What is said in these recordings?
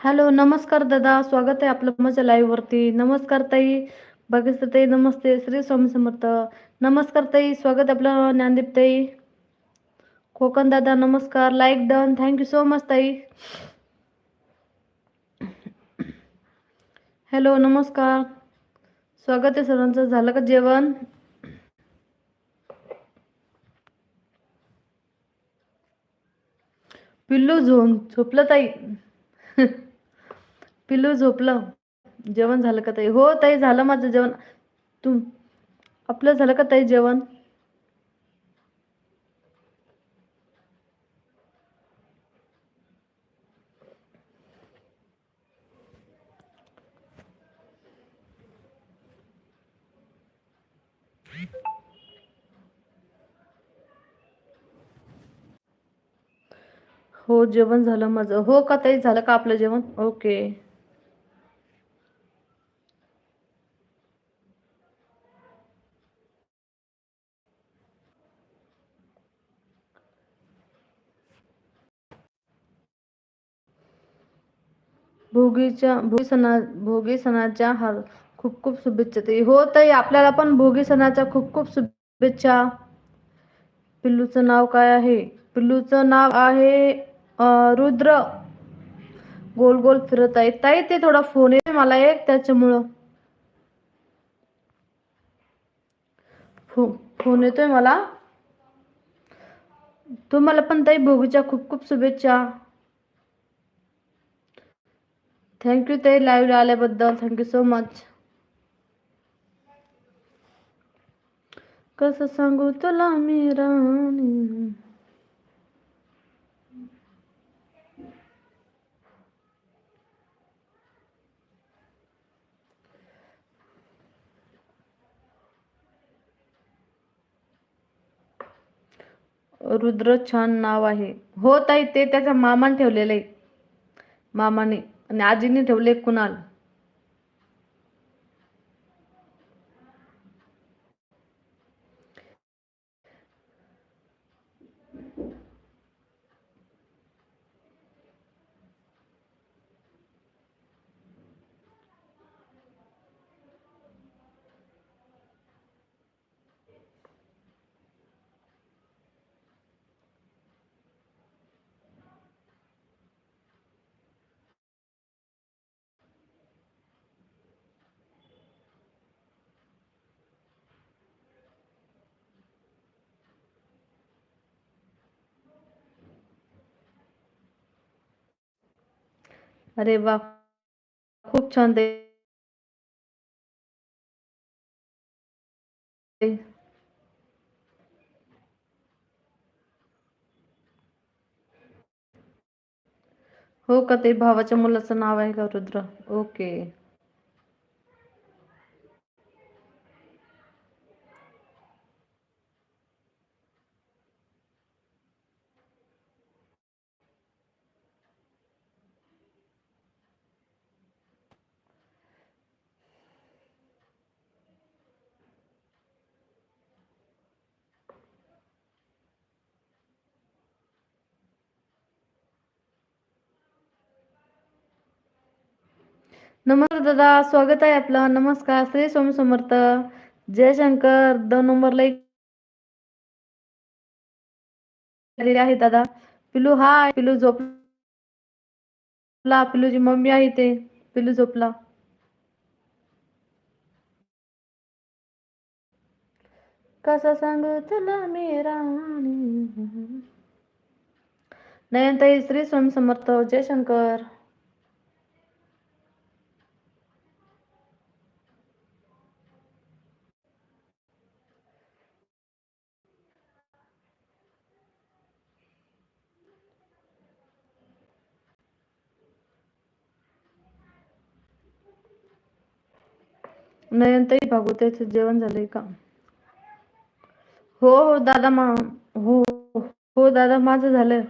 Hello नमस्कार दादा. स्वागत आहे आपलं माझ्या लाईव्ह वरती. नमस्कार ताई. बघितलं ताई नमस्ते. श्री स्वामी समर्थ. नमस्कार ताई. स्वागत आहे आपलं ज्ञानदीप ताई. कोकण दादा नमस्कार. Like done thank you so much ताई. हॅलो नमस्कार. स्वागत आहे सर्वांचं. झालं का जेवण? पिल्लू झोन. झोपलं ताई. पिल्लू झोपलं. जेवण झालं का ताई? हो ताई झालं माझं जेवण. तुम आपलं झालं का ताई जेवण? हो जेवण झालं माझं. हो का ताई झालं का आपलं जेवण? ओके. भोगीच्या भोगी सणा भोगी सणाच्या हार खूप खूप शुभेच्छा. ताई हो ताई आपल्याला पण भोगी सणाच्या खूप खूप शुभेच्छा. पिल्लूचं नाव काय आहे? पिल्लूचं नाव आहे रुद्र. गोल गोल फिरत आहे. ताई ते थोडा फोन आहे मला एक त्याच्यामुळं. फो फोन येतोय मला. तुम्हाला पण ताई भोगीच्या खूप खूप शुभेच्छा. थँक्यू ताई लाईव्ह आल्याबद्दल थँक्यू सो मच कसं सांगू तुला मी राणी रुद्र छान नाव आहे. हो ताई ते त्याचा मामान ठेवलेलं आहे. मामाने. आणि आजीने ठेवले कुणाल? अरे वाह! खूप छान ताई हो का ते भावाच्या मुलाचं नाव आहे का रुद्र ओके नमस्कार दादा स्वागत आहे आपलं. नमस्कार श्री स्वामी समर्थ. जयशंकर दोन नंबरला एक आहे दादा. पिलू हाय. पिलू झोपला. पिलूची मम्मी आहे ते पिलू झोपला. कसा सांगू तुला मी राणी? नयनताई श्री स्वामी समर्थ. जयशंकर नयनताई भागवताचं जेवण झालंय का? हो हो दादा मा हो हो दादा माझं झालं.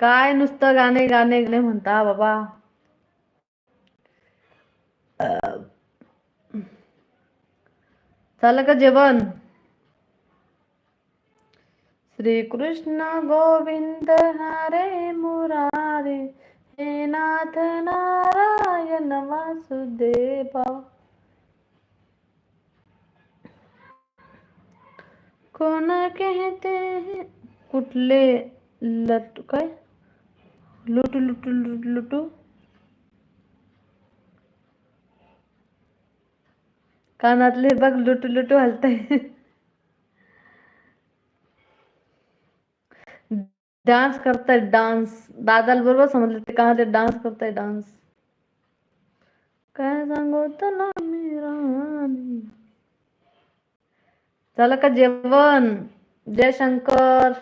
काय नुसतं गाणे गाणे गाणे म्हणता बाबा. झालं का जेवण? श्री कृष्ण गोविंद हरे मुरारे हे नाथ नारायण वासुदेवा कोण कहते हैं? कुठले लट काय लुटू लुटू लुटू। लुटू कानातले बघ, लुटू लुटू हलताय डान्स करताय डान्स दादाला बरोबर समजलं ते का ते डान्स करताय डान्स काय सांगू तुला मी राणी? झालं का जेवण? जय शंकर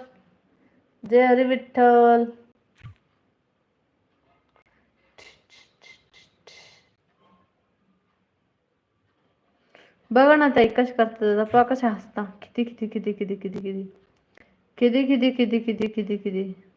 जय हरी विठ्ठल बघा ना ताई कशी करतात दादा कशा हसता. किती किती किती किती किती किती. किती किती किती किती किती किती.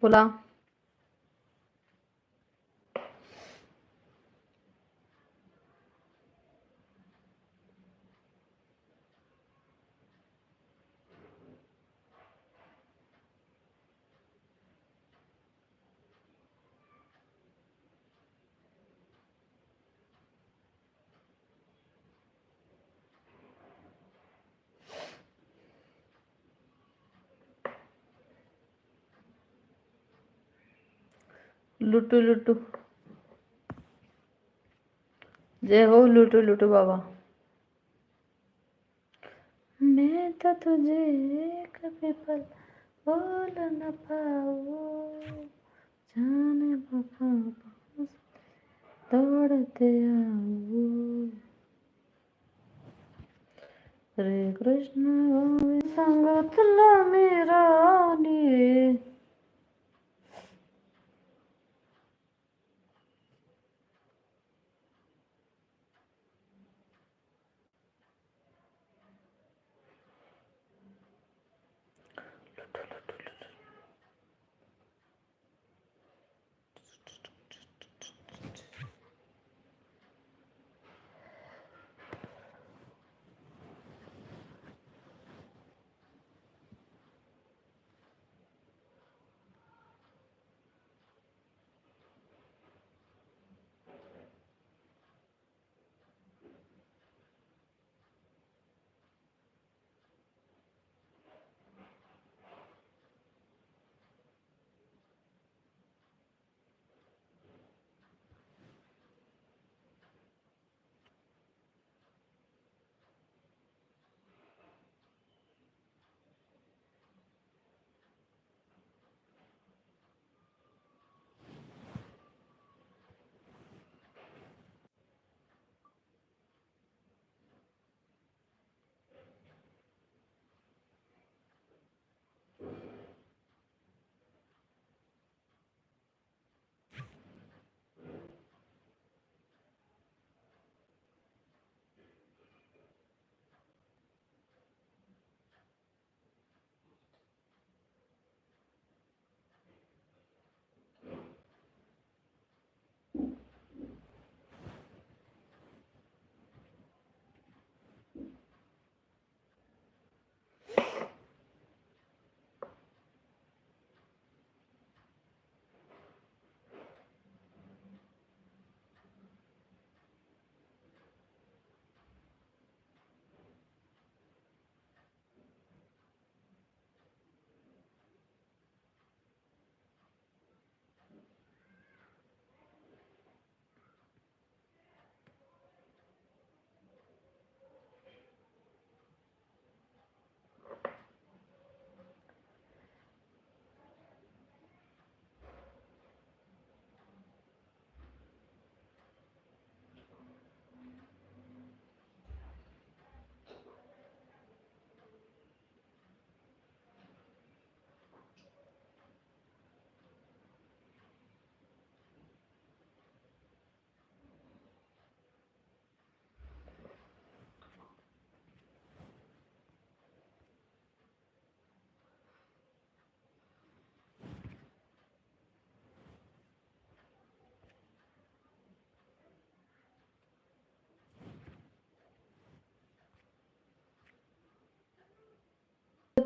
Hola. लुटू लुटू. जय हो लुटू लुटू बाबा. मैं तो तुझे कभी पल बोल न पाऊँ। जाने बाबा दौड़ते आओ हरे कृष्ण गोविंद संग तुला मेरा नी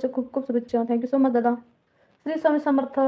खूप खूप शुभेच्छा. थँक्यू सो मच दादा. श्री स्वामी समर्थ.